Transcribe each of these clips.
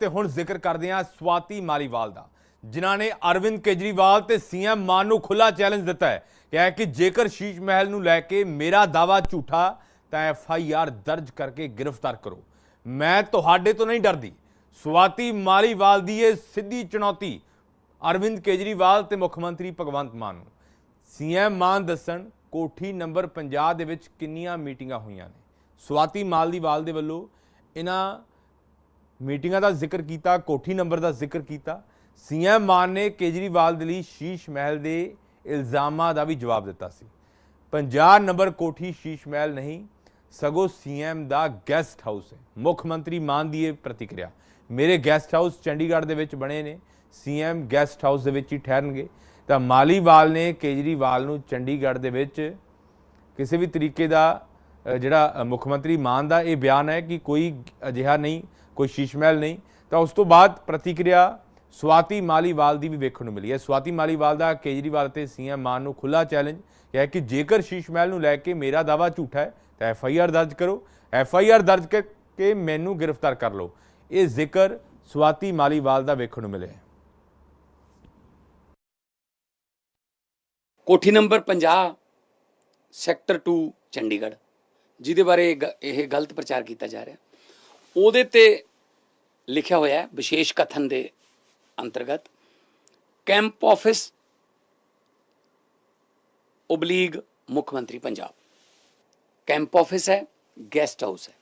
ਤੇ ਹੁਣ ਜ਼ਿਕਰ ਕਰਦੇ ਹਾਂ ਸਵਾਤੀ ਮਾਲੀਵਾਲ ਦਾ। ਜਿਨ੍ਹਾਂ ਨੇ ਅਰਵਿੰਦ ਕੇਜਰੀਵਾਲ ਤੇ ਸੀਐਮ ਮਾਨ ਨੂੰ ਖੁੱਲਾ ਚੈਲੰਜ ਦਿੱਤਾ ਹੈ। ਕਿਹਾ ਕਿ ਜੇਕਰ ਸ਼ੀਸ਼ ਮਹਿਲ ਨੂੰ ਲੈ ਕੇ ਮੇਰਾ ਦਾਵਾ ਝੂਠਾ, ਤਾਂ ਐਫ ਆਈ ਆਰ ਦਰਜ ਕਰਕੇ ਗ੍ਰਿਫਤਾਰ ਕਰੋ। ਮੈਂ ਤੁਹਾਡੇ ਤੋਂ ਨਹੀਂ ਡਰਦੀ। ਸਵਾਤੀ ਮਾਲੀਵਾਲ ਦੀ ਇਹ ਸਿੱਧੀ ਚੁਣੌਤੀ ਅਰਵਿੰਦ ਕੇਜਰੀਵਾਲ ਤੇ ਮੁੱਖ ਮੰਤਰੀ ਭਗਵੰਤ ਮਾਨ ਨੂੰ। ਸੀਐਮ ਮਾਨ ਦੱਸਣ, ਕੋਠੀ ਨੰਬਰ 50 ਦੇ ਵਿੱਚ ਕਿੰਨੀਆਂ ਮੀਟਿੰਗਾਂ ਹੋਈਆਂ ਨੇ? ਸਵਾਤੀ ਮਾਲੀਵਾਲ ਦੇ ਵੱਲੋਂ ਇਹਨਾਂ ਮੀਟਿੰਗਾਂ ਦਾ ਜ਼ਿਕਰ ਕੀਤਾ, ਕੋਠੀ ਨੰਬਰ ਦਾ ਜ਼ਿਕਰ ਕੀਤਾ। ਸੀਐਮ ਮਾਨ ਨੇ ਕੇਜਰੀਵਾਲ ਦੇ ਲਈ ਸ਼ੀਸ਼ ਮਹਿਲ ਦੇ ਇਲਜ਼ਾਮਾਂ ਦਾ ਵੀ ਜਵਾਬ ਦਿੱਤਾ ਸੀ। 50 ਨੰਬਰ ਕੋਠੀ ਸ਼ੀਸ਼ ਮਹਿਲ ਨਹੀਂ, ਸਗੋਂ ਸੀਐਮ ਦਾ ਗੈਸਟ ਹਾਊਸ ਹੈ। ਮੁੱਖ ਮੰਤਰੀ ਮਾਨ ਦੀ ਇਹ ਪ੍ਰਤੀਕਿਰਿਆ। ਮੇਰੇ ਗੈਸਟ ਹਾਊਸ ਚੰਡੀਗੜ੍ਹ ਦੇ ਵਿੱਚ ਬਣੇ ਨੇ। ਸੀਐਮ ਗੈਸਟ ਹਾਊਸ ਦੇ ਵਿੱਚ ਹੀ ਠਹਿਰਨਗੇ। ਤਾਂ ਮਾਲੀਵਾਲ ਨੇ ਕੇਜਰੀਵਾਲ ਨੂੰ ਚੰਡੀਗੜ੍ਹ ਦੇ ਵਿੱਚ ਕਿਸੇ ਵੀ ਤਰੀਕੇ ਦਾ ਜਿਹੜਾ ਮੁੱਖ ਮੰਤਰੀ ਮਾਨ ਦਾ ਇਹ ਬਿਆਨ ਹੈ ਕਿ ਕੋਈ ਅਜਿਹਾ ਨਹੀਂ ਕੋਈ ਸ਼ੀਸ਼ ਮਹਿਲ ਨਹੀਂ, ਤਾਂ ਉਸ ਤੋਂ ਬਾਅਦ ਪ੍ਰਤੀਕਿਰਿਆ ਸਵਾਤੀ ਮਾਲੀਵਾਲ ਦੀ ਵੀ ਵੇਖਣ ਨੂੰ ਮਿਲੀ ਹੈ। ਸਵਾਤੀ ਮਾਲੀਵਾਲ ਦਾ ਕੇਜਰੀਵਾਲ ਤੇ ਸੀਐਮ ਮਾਨ ਨੂੰ ਖੁੱਲਾ ਚੈਲੰਜ ਹੈ ਕਿ ਜੇਕਰ ਸ਼ੀਸ਼ ਮਹਿਲ ਨੂੰ ਲੈ ਕੇ ਮੇਰਾ ਦਾਵਾ ਝੂਠਾ ਹੈ, ਤਾਂ ਐਫ ਆਈ ਆਰ ਦਰਜ ਕਰੋ। ਐਫ ਆਈ ਆਰ ਦਰਜ ਕਰਕੇ ਮੈਨੂੰ ਗ੍ਰਿਫਤਾਰ ਕਰ ਲਓ। ਇਹ ਜ਼ਿਕਰ ਸਵਾਤੀ ਮਾਲੀਵਾਲ ਦਾ ਵੇਖਣ ਨੂੰ ਮਿਲਿਆ ਕੋਠੀ ਨੰਬਰ 50 ਸੈਕਟਰ 2 ਚੰਡੀਗੜ੍ਹ, ਜਿਹਦੇ ਬਾਰੇ ਗ- ਇਹ ਗਲਤ ਪ੍ਰਚਾਰ ਕੀਤਾ ਜਾ ਰਿਹਾ। ਉਹਦੇ ਤੇ ਲਿਖਿਆ ਹੋਇਆ ਹੈ ਵਿਸ਼ੇਸ਼ ਕਥਨ ਦੇ ਅੰਤਰਗਤ। ਕੈਂਪ ਆਫਿਸ ਉਬਲੀਗ ਮੁੱਖ ਮੰਤਰੀ ਪੰਜਾਬ। ਕੈਂਪ ਆਫਿਸ ਹੈ, ਗੈਸਟ ਹਾਊਸ ਹੈ।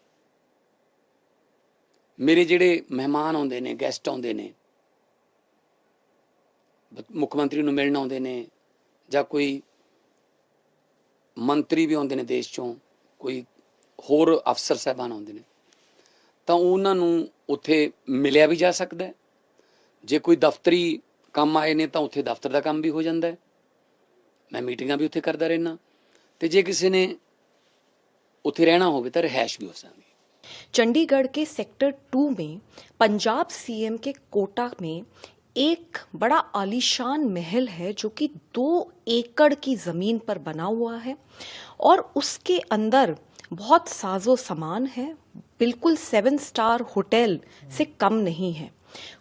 ਮੇਰੇ ਜਿਹੜੇ ਮਹਿਮਾਨ ਆਉਂਦੇ ਨੇ, ਗੈਸਟ ਆਉਂਦੇ ਨੇ ਮੁੱਖ ਮੰਤਰੀ ਨੂੰ ਮਿਲਣ ਆਉਂਦੇ ਨੇ ਜਾਂ ਕੋਈ ਮੰਤਰੀ ਵੀ ਆਉਂਦੇ ਨੇ ਦੇਸ਼ ਚੋਂ, ਕੋਈ ਹੋਰ ਅਫਸਰ ਸਾਹਿਬਾਨ ਆਉਂਦੇ ਨੇ ਤਾਂ ਉਹਨਾਂ ਨੂੰ ਉੱਥੇ ਮਿਲਿਆ ਵੀ ਜਾ ਸਕਦਾ ਜੇ ਕੋਈ ਦਫ਼ਤਰੀ ਕੰਮ ਆਏ ਨੇ ਤਾਂ ਉੱਥੇ ਦਫ਼ਤਰ ਦਾ ਕੰਮ ਵੀ ਹੋ ਜਾਂਦਾ ਹੈ। ਮੈਂ ਮੀਟਿੰਗਾਂ ਵੀ ਉੱਥੇ ਕਰਦਾ ਰਹਿਣਾ ਤੇ ਜੇ ਕਿਸੇ ਨੇ ਉੱਥੇ ਰਹਿਣਾ ਹੋਵੇ ਤਾਂ ਰਹਿائش ਵੀ ਹੋ ਸਕਦੀ चंडीगढ़ के सेक्टर टू में पंजाब सीएम के कोटा में एक बड़ा आलीशान महल है जो कि दो एकड़ की ज़मीन पर बना हुआ है और उसके अंदर बहुत साजो सामान है बिल्कुल सेवन स्टार होटल से कम नहीं है।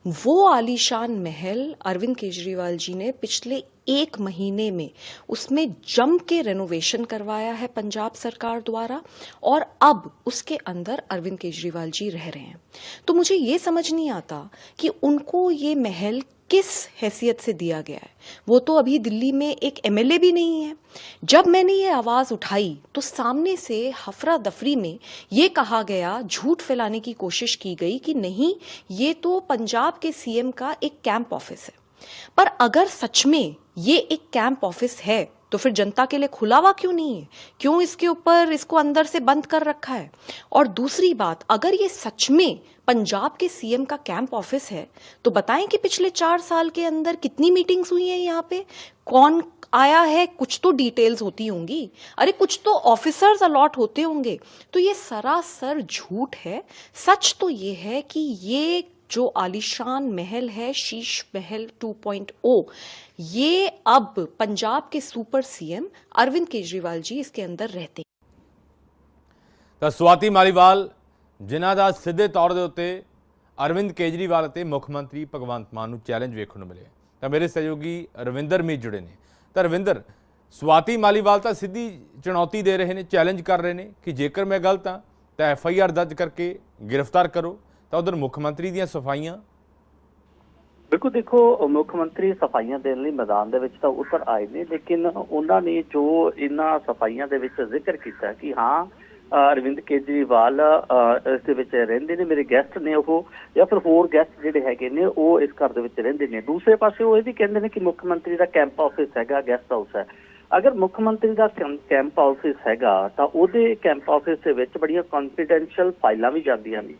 वो आलीशान महल अरविंद केजरीवाल जी ने पिछले एक महीने में उसमें जम के रेनोवेशन करवाया है पंजाब सरकार द्वारा और अब उसके अंदर अरविंद केजरीवाल जी रह रहे हैं। तो मुझे ये समझ नहीं आता कि उनको ये महल किस हैसियत से दिया गया है? वो तो अभी दिल्ली में एक एमएलए भी नहीं है। जब मैंने ये आवाज़ उठाई तो सामने से हफरा दफरी में ये कहा गया, झूठ फैलाने की कोशिश की गई कि नहीं, ये तो पंजाब के सीएम का एक कैंप ऑफ़िस है। पर अगर सच में ये एक कैंप ऑफ़िस है तो फिर जनता के लिए खुला हुआ क्यों नहीं है? क्यों इसके ऊपर, इसको अंदर से बंद कर रखा है? और दूसरी बात, अगर ये सच में पंजाब के सीएम का कैंप ऑफ़िस है तो बताएँ कि पिछले चार साल के अंदर कितनी मीटिंग्स हुई हैं यहाँ पे? कौन आया है? कुछ तो डिटेल्स होती होंगी। अरे, कुछ तो ऑफिसर्स अलॉट होते होंगे। तो ये सरासर झूठ है। सच तो ये है कि ये जो आलीशान महल है शीश महल 2.0 ये अब पंजाब के सुपर सीएम अरविंद केजरीवाल जी इसके अंदर रहते हैं। ਤਾਂ ਸਵਾਤੀ ਮਾਲੀਵਾਲ ਜਿਨ੍ਹਾਂ ਦਾ ਸਿੱਧੇ ਤੌਰ ਦੇ ਉੱਤੇ ਅਰਵਿੰਦ ਕੇਜਰੀਵਾਲ ਅਤੇ ਮੁੱਖ ਮੰਤਰੀ ਭਗਵੰਤ ਮਾਨ ਨੂੰ ਚੈਲੰਜ ਵੇਖਣ ਨੂੰ ਮਿਲਿਆ ਤਾਂ ਮੇਰੇ ਸਹਿਯੋਗੀ ਰਵਿੰਦਰ ਮੀਤ ਜੁੜੇ ਨੇ ਤਾਂ ਰਵਿੰਦਰ ਸਵਾਤੀ ਮਾਲੀਵਾਲ ਤਾਂ ਸਿੱਧੀ ਚੁਣੌਤੀ ਦੇ ਰਹੇ ਨੇ ਚੈਲੰਜ ਕਰ ਰਹੇ ਨੇ ਕਿ ਜੇਕਰ ਮੈਂ ਗਲਤ ਹਾਂ ਤਾਂ ਐਫ ਆਈ ਆਰ ਦਰਜ ਕਰਕੇ ਗ੍ਰਿਫਤਾਰ ਕਰੋ ਤਾਂ ਉਧਰ ਮੁੱਖ ਮੰਤਰੀ ਦੀਆਂ ਸਫਾਈਆਂ? ਬਿਲਕੁਲ ਦੇਖੋ, ਮੁੱਖ ਮੰਤਰੀ ਸਫਾਈਆਂ ਦੇਣ ਲਈ ਮੈਦਾਨ ਦੇ ਵਿੱਚ ਤਾਂ ਉਤਰ ਆਏ ਨੇ, ਲੇਕਿਨ ਉਹਨਾਂ ਨੇ ਜੋ ਇਹਨਾਂ ਸਫਾਈਆਂ ਦੇ ਵਿੱਚ ਜ਼ਿਕਰ ਕੀਤਾ ਕਿ ਹਾਂ ਅਰਵਿੰਦ ਕੇਜਰੀਵਾਲ ਇਸ ਦੇ ਵਿੱਚ ਰਹਿੰਦੇ ਨੇ, ਮੇਰੇ ਗੈਸਟ ਨੇ ਉਹ, ਜਾਂ ਫਿਰ ਹੋਰ ਗੈਸਟ ਜਿਹੜੇ ਹੈਗੇ ਨੇ, ਉਹ ਇਸ ਘਰ ਦੇ ਵਿੱਚ ਰਹਿੰਦੇ ਨੇ। ਦੂਸਰੇ ਪਾਸੇ ਉਹ ਇਹ ਵੀ ਕਹਿੰਦੇ ਨੇ ਕਿ ਮੁੱਖ ਮੰਤਰੀ ਦਾ ਕੈਂਪ ਆਫਿਸ ਹੈਗਾ ਗੈਸਟ ਹਾਊਸ ਹੈ। ਅਗਰ ਮੁੱਖ ਮੰਤਰੀ ਦਾ ਕੈਂ- ਕੈਂਪ ਆਫਿਸ ਹੈਗਾ, ਤਾਂ ਉਹਦੇ ਕੈਂਪ ਆਫਿਸ ਦੇ ਵਿੱਚ ਬੜੀਆਂ ਕੌਨਫੀਡੈਂਸ਼ੀਅਲ ਫਾਈਲਾਂ ਵੀ ਜਾਂਦੀਆਂ ਨੇ।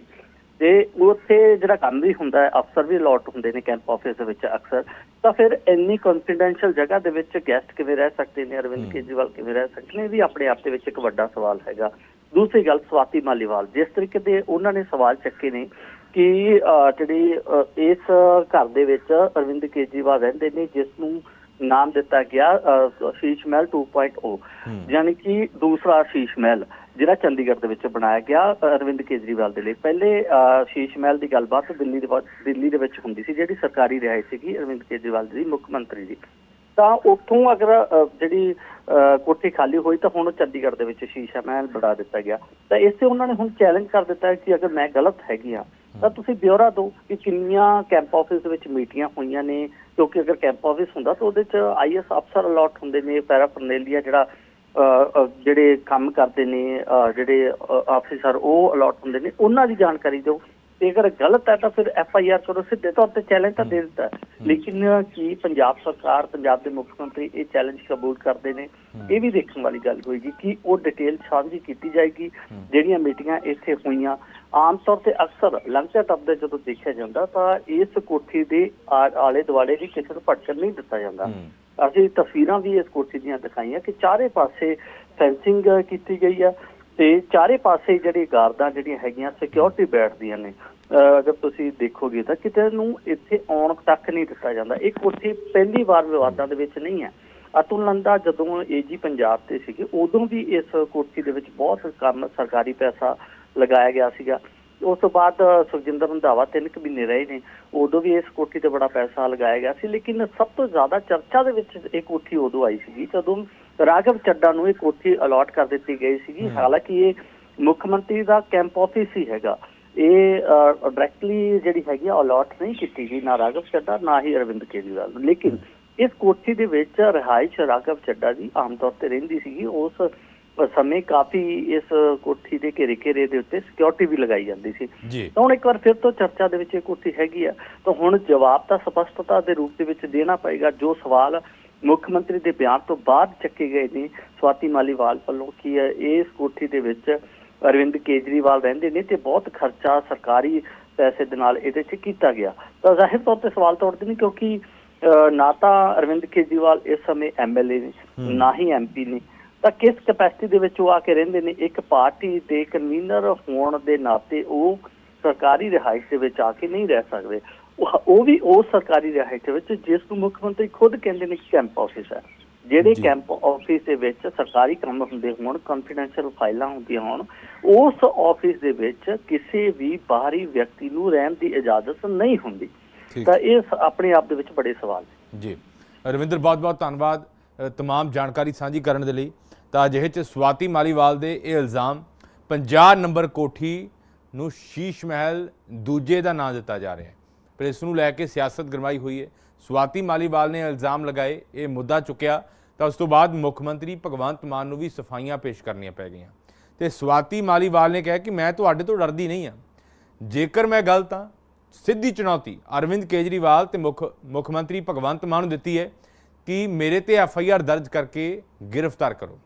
ਤੇ ਉੱਥੇ ਜਿਹੜਾ ਕੰਮ ਵੀ ਹੁੰਦਾ ਅਫਸਰ ਵੀ ਅਲਾਟ ਹੁੰਦੇ ਨੇ ਕੈਂਪ ਆਫਿਸ ਦੇ ਵਿੱਚ ਅਕਸਰ ਤਾਂ ਫਿਰ ਇੰਨੀ ਕੌਨਫੀਡੈਂਸ਼ੀਅਲ ਜਗ੍ਹਾ ਦੇ ਵਿੱਚ ਗੈਸਟ ਕਿਵੇਂ ਰਹਿ ਸਕਦੇ ਨੇ ਅਰਵਿੰਦ ਕੇਜਰੀਵਾਲ ਕਿਵੇਂ ਰਹਿ ਸਕਦੇ ਨੇ ਇਹ ਵੀ ਆਪਣੇ ਆਪ ਦੇ ਵਿੱਚ ਇੱਕ ਵੱਡਾ ਸਵਾਲ ਹੈਗਾ। ਦੂਸਰੀ ਗੱਲ ਸਵਾਤੀ ਮਾਲੀਵਾਲ ਜਿਸ ਤਰੀਕੇ ਦੇ ਉਹਨਾਂ ਨੇ ਸਵਾਲ ਚੱਕੇ ਨੇ ਕਿ ਜਿਹੜੀ ਇਸ ਘਰ ਦੇ ਵਿੱਚ ਅਰਵਿੰਦ ਕੇਜਰੀਵਾਲ ਰਹਿੰਦੇ ਨੇ ਜਿਸ ਨੂੰ ਨਾਮ ਦਿੱਤਾ ਗਿਆ ਸ਼ੀਸ਼ ਮਹਿਲ 2.0 ਯਾਨੀ ਕਿ ਦੂਸਰਾ ਸ਼ੀਸ਼ ਮਹਿਲ। ਜਿਹੜਾ ਚੰਡੀਗੜ੍ਹ ਦੇ ਵਿੱਚ ਬਣਾਇਆ ਗਿਆ ਅਰਵਿੰਦ ਕੇਜਰੀਵਾਲ ਦੇ ਲਈ। ਪਹਿਲੇ ਸ਼ੀਸ਼ ਮਹਿਲ ਦੀ ਗੱਲਬਾਤ ਦਿੱਲੀ ਦੇ ਦਿੱਲੀ ਦੇ ਵਿੱਚ ਹੁੰਦੀ ਸੀ ਜਿਹੜੀ ਸਰਕਾਰੀ ਰਿਹਾਇਸ਼ ਸੀਗੀ ਅਰਵਿੰਦ ਕੇਜਰੀਵਾਲ ਦੀ ਮੁੱਖ ਮੰਤਰੀ ਦੀ ਤਾਂ ਉੱਥੋਂ ਅਗਰ ਜਿਹੜੀ ਕੋਠੀ ਖਾਲੀ ਹੋਈ ਤਾਂ ਹੁਣ ਚੰਡੀਗੜ੍ਹ ਦੇ ਵਿੱਚ ਸ਼ੀਸ਼ਾ ਮਹਿਲ ਬਣਾ ਦਿੱਤਾ ਗਿਆ। ਤਾਂ ਇਸੇ ਉਹਨਾਂ ਨੇ ਹੁਣ ਚੈਲੰਜ ਕਰ ਦਿੱਤਾ ਕਿ ਅਗਰ ਮੈਂ ਗਲਤ ਹੈਗੀ ਹਾਂ ਤਾਂ ਤੁਸੀਂ ਬਿਊਰਾ ਦਿਓ ਕਿ ਕਿੰਨੀਆਂ ਕੈਂਪ ਆਫਿਸ ਦੇ ਵਿੱਚ ਮੀਟਿੰਗਾਂ ਹੋਈਆਂ ਨੇ ਕਿਉਂਕਿ ਅਗਰ ਕੈਂਪ ਆਫਿਸ ਹੁੰਦਾ ਤਾਂ ਉਹਦੇ ਚ ਆਈਐਸ ਅਫਸਰ ਅਲਾਟ ਹੁੰਦੇ ਨੇ ਪੈਰਾਫਰਨੇਲੀਆ ਜਿਹੜਾ ਅ, ਅ, ਜਿਹੜੇ ਕੰਮ ਕਰਦੇ ਨੇ ਜਿਹੜੇ ਆਫੀਸਰ ਉਹ ਅਲਾਟ ਹੁੰਦੇ ਨੇ ਉਹਨਾਂ ਦੀ ਜਾਣਕਾਰੀ ਦਿਓ। ਤੇ ਅਗਰ ਗਲਤ ਹੈ ਤਾਂ ਫਿਰ ਐਫ ਆਈ ਆਰ ਕਰੋ ਸਿੱਧੇ ਤੌਰ ਤੇ ਚੈਲੰਜ ਤਾਂ ਦੇ ਦਿੱਤਾ। ਲੇਕਿਨ ਕੀ ਪੰਜਾਬ ਸਰਕਾਰ ਪੰਜਾਬ ਦੇ ਮੁੱਖ ਮੰਤਰੀ ਇਹ ਚੈਲੰਜ ਕਬੂਲ ਕਰਦੇ ਨੇ ਇਹ ਵੀ ਦੇਖਣ ਵਾਲੀ ਗੱਲ ਹੋਏਗੀ ਕਿ ਉਹ ਡਿਟੇਲ ਸਾਂਝੀ ਕੀਤੀ ਜਾਏਗੀ ਜਿਹੜੀਆਂ ਮੀਟਿੰਗਾਂ ਇੱਥੇ ਹੋਈਆਂ। ਆਮ ਤੌਰ ਤੇ ਅਕਸਰ ਲੰਚਰ ਟੱਪ ਜਦੋਂ ਦੇਖਿਆ ਜਾਂਦਾ ਤਾਂ ਇਸ ਕੋਠੀ ਦੇ ਆਲੇ ਦੁਆਲੇ ਵੀ ਕਿਸੇ ਨੂੰ ਭਟਕਣ ਨਹੀਂ ਦਿੱਤਾ ਜਾਂਦਾ। ਅਸੀਂ ਤਸਵੀਰਾਂ ਵੀ ਇਸ ਕੁਰਸੀ ਦੀਆਂ ਦਿਖਾਈਆਂ ਕਿ ਚਾਰੇ ਪਾਸੇ ਫੈਂਸਿੰਗ ਕੀਤੀ ਗਈ ਆ ਤੇ ਚਾਰੇ ਪਾਸੇ ਜਿਹੜੀ ਗਾਰਦਾਂ ਜਿਹੜੀਆਂ ਹੈਗੀਆਂ ਸਿਕਿਉਰਿਟੀ ਬੈਠਦੀਆਂ ਨੇ। ਅਹ ਅਗਰ ਤੁਸੀਂ ਦੇਖੋਗੇ ਤਾਂ ਕਿਤੇ ਨੂੰ ਇੱਥੇ ਆਉਣ ਤੱਕ ਨਹੀਂ ਦਿੱਤਾ ਜਾਂਦਾ। ਇਹ ਕੋਠੀ ਪਹਿਲੀ ਵਾਰ ਵਿਵਾਦਾਂ ਦੇ ਵਿੱਚ ਨਹੀਂ ਹੈ। ਅਤੁਲ ਨੰਦਾ ਜਦੋਂ ਏਜੀ ਪੰਜਾਬ ਤੇ ਸੀਗੇ, ਉਦੋਂ ਵੀ ਇਸ ਕੁਰਸੀ ਦੇ ਵਿੱਚ ਬਹੁਤ ਕੰਮ ਸਰਕਾਰੀ ਪੈਸਾ ਲਗਾਇਆ ਗਿਆ ਸੀਗਾ। ਉਸ ਤੋਂ ਬਾਅਦ ਸੁਖਜਿੰਦਰ ਰੰਧਾਵਾ ਤਿੰਨ ਕੁ ਮਹੀਨੇ ਰਹੇ ਨੇ। ਉਦੋਂ ਵੀ ਇਸ ਕੋਠੀ ਤੇ ਬੜਾ ਪੈਸਾ ਲਗਾਇਆ ਗਿਆ ਸੀ ਲੇਕਿਨ ਸਭ ਤੋਂ ਜ਼ਿਆਦਾ ਚਰਚਾ ਦੇ ਵਿੱਚ ਇਹ ਕੋਠੀ ਉਦੋਂ ਆਈ ਸੀਗੀ ਜਦੋਂ ਰਾਘਵ ਚੱਡਾ ਨੂੰ ਇਹ ਕੋਠੀ ਅਲਾਟ ਕਰ ਦਿੱਤੀ ਗਈ ਸੀਗੀ। ਹਾਲਾਂਕਿ ਇਹ ਮੁੱਖ ਮੰਤਰੀ ਦਾ ਕੈਂਪ ਆਫਿਸ ਹੀ ਹੈਗਾ। ਇਹ ਡਾਇਰੈਕਟਲੀ ਜਿਹੜੀ ਹੈਗੀ ਆ ਅਲਾਟ ਨਹੀਂ ਕੀਤੀ ਗਈ ਨਾ ਰਾਘਵ ਚੱਡਾ ਨਾ ਹੀ ਅਰਵਿੰਦ ਕੇਜਰੀਵਾਲ। ਲੇਕਿਨ ਇਸ ਕੋਠੀ ਦੇ ਵਿੱਚ ਰਿਹਾਇਸ਼ ਰਾਘਵ ਚੱਡਾ ਦੀ ਆਮ ਤੌਰ ਤੇ ਰਹਿੰਦੀ ਸੀਗੀ। ਉਸ ਸਮੇਂ ਕਾਫੀ ਇਸ ਕੋਠੀ ਦੇ ਘੇਰੇ ਘੇਰੇ ਦੇ ਉੱਤੇ ਸਿਕਿਉਰਿਟੀ ਵੀ ਲਗਾਈ ਜਾਂਦੀ ਸੀ। ਤਾਂ ਹੁਣ ਇੱਕ ਵਾਰ ਫਿਰ ਤੋਂ ਚਰਚਾ ਦੇ ਵਿੱਚ ਇਹ ਕੋਠੀ ਹੈਗੀ ਆ। ਤਾਂ ਹੁਣ ਜਵਾਬ ਤਾਂ ਸਪਸ਼ਟਤਾ ਦੇ ਰੂਪ ਦੇ ਵਿੱਚ ਦੇਣਾ ਪਏਗਾ। ਜੋ ਸਵਾਲ ਮੁੱਖ ਮੰਤਰੀ ਦੇ ਬਿਆਨ ਤੋਂ ਬਾਅਦ ਚੱਕੇ ਗਏ ਨੇ ਸਵਾਤੀ ਮਾਲੀਵਾਲ ਵੱਲੋਂ ਕਿ ਇਸ ਕੋਠੀ ਦੇ ਵਿੱਚ ਅਰਵਿੰਦ ਕੇਜਰੀਵਾਲ ਰਹਿੰਦੇ ਨੇ ਤੇ ਬਹੁਤ ਖਰਚਾ ਸਰਕਾਰੀ ਪੈਸੇ ਦੇ ਨਾਲ ਇਹਦੇ 'ਚ ਕੀਤਾ ਗਿਆ। ਤਾਂ ਜ਼ਾਹਿਰ ਤੌਰ ਤੇ ਸਵਾਲ ਤਾਂ ਉੱਠਦੇ ਨੇ ਕਿਉਂਕਿ ਨਾ ਤਾਂ ਅਰਵਿੰਦ ਕੇਜਰੀਵਾਲ ਇਸ ਸਮੇਂ ਐਮਐਲਏ ਨੇ ਨਾ ਹੀ ਐਮਪੀ ਨੇ। ਤਾਂ ਕਿਸ ਕਪੈਸਿਟੀ ਦੇ ਵਿੱਚ ਉਹ ਆ ਕੇ ਰਹਿੰਦੇ ਨੇ? ਇੱਕ ਪਾਰਟੀ ਦੇ ਕਨਵੀਨਰ ਹੋਣ ਦੇ ਨਾਤੇ ਉਹ ਸਰਕਾਰੀ ਰਿਹਾਇਸ਼ ਦੇ ਵਿੱਚ ਆ ਕੇ ਨਹੀਂ ਰਹਿ ਸਕਦੇ। ਉਹ ਉਹ ਵੀ ਉਸ ਸਰਕਾਰੀ ਰਿਹਾਇਸ਼ ਦੇ ਵਿੱਚ ਜਿਸ ਨੂੰ ਮੁੱਖ ਮੰਤਰੀ ਖੁਦ ਕਹਿੰਦੇ ਨੇ ਕਿ ਕੈਂਪ ਆਫਿਸ ਹੈ। ਜਿਹੜੇ। ਕੈਂਪ ਆਫਿਸ ਦੇ ਵਿੱਚ ਸਰਕਾਰੀ ਕੰਮ ਹੁੰਦੇ ਹੋਣ ਕੰਫੀਡੈਂਸ਼ੀਅਲ ਫਾਈਲਾਂ ਹੁੰਦੀਆਂ ਹੋਣ ਉਸ ਆਫਿਸ ਦੇ ਵਿੱਚ ਕਿਸੇ ਵੀ ਬਾਹਰੀ ਵਿਅਕਤੀ ਨੂੰ ਰਹਿਣ ਦੀ ਇਜਾਜ਼ਤ ਨਹੀਂ ਹੁੰਦੀ। ਤਾਂ ਇਹ ਆਪਣੇ ਆਪ ਦੇ ਵਿੱਚ ਬੜੇ ਸਵਾਲ ਨੇ। ਜੀ। ਰਵਿੰਦਰ ਬਹੁਤ ਬਹੁਤ ਧੰਨਵਾਦ ਤਮਾਮ ਜਾਣਕਾਰੀ ਸਾਂਝੀ ਕਰਨ ਦੇ ਲਈ। ਤਾਂ ਅਜਿਹੇ ਚ ਸਵਾਤੀ ਮਾਲੀਵਾਲ ਦੇ ਇਹ ਇਲਜ਼ਾਮ 50 ਨੰਬਰ ਕੋਠੀ ਨੂੰ ਸ਼ੀਸ਼ ਮਹਿਲ ਦੂਜੇ ਦਾ ਨਾਂ ਦਿੱਤਾ ਜਾ ਰਿਹਾ ਹੈ। ਪਰ ਇਸ ਨੂੰ ਲੈ ਕੇ ਸਿਆਸਤ ਗਰਮਾਈ ਹੋਈ ਹੈ। ਸਵਾਤੀ ਮਾਲੀਵਾਲ ਨੇ ਇਲਜ਼ਾਮ ਲਗਾਏ, ਇਹ ਮੁੱਦਾ ਚੁੱਕਿਆ, ਤਾਂ ਉਸ ਤੋਂ ਬਾਅਦ ਮੁੱਖ ਮੰਤਰੀ ਭਗਵੰਤ ਮਾਨ ਨੂੰ ਵੀ ਸਫਾਈਆਂ ਪੇਸ਼ ਕਰਨੀਆਂ ਪੈ ਗਈਆਂ। ਤੇ ਸਵਾਤੀ ਮਾਲੀਵਾਲ ਨੇ ਕਿਹਾ ਕਿ ਮੈਂ ਤੁਹਾਡੇ ਤੋਂ ਡਰਦੀ ਨਹੀਂ ਹਾਂ। ਜੇਕਰ ਮੈਂ ਗਲਤ ਹਾਂ, ਸਿੱਧੀ ਚੁਣੌਤੀ ਅਰਵਿੰਦ ਕੇਜਰੀਵਾਲ ਤੇ ਮੁੱਖ ਮੁੱਖ ਮੰਤਰੀ ਭਗਵੰਤ ਮਾਨ ਨੂੰ ਦਿੱਤੀ ਹੈ ਕਿ ਮੇਰੇ ਤੇ ਐਫ ਆਈ ਆਰ ਦਰਜ ਕਰਕੇ ਗ੍ਰਿਫਤਾਰ ਕਰੋ।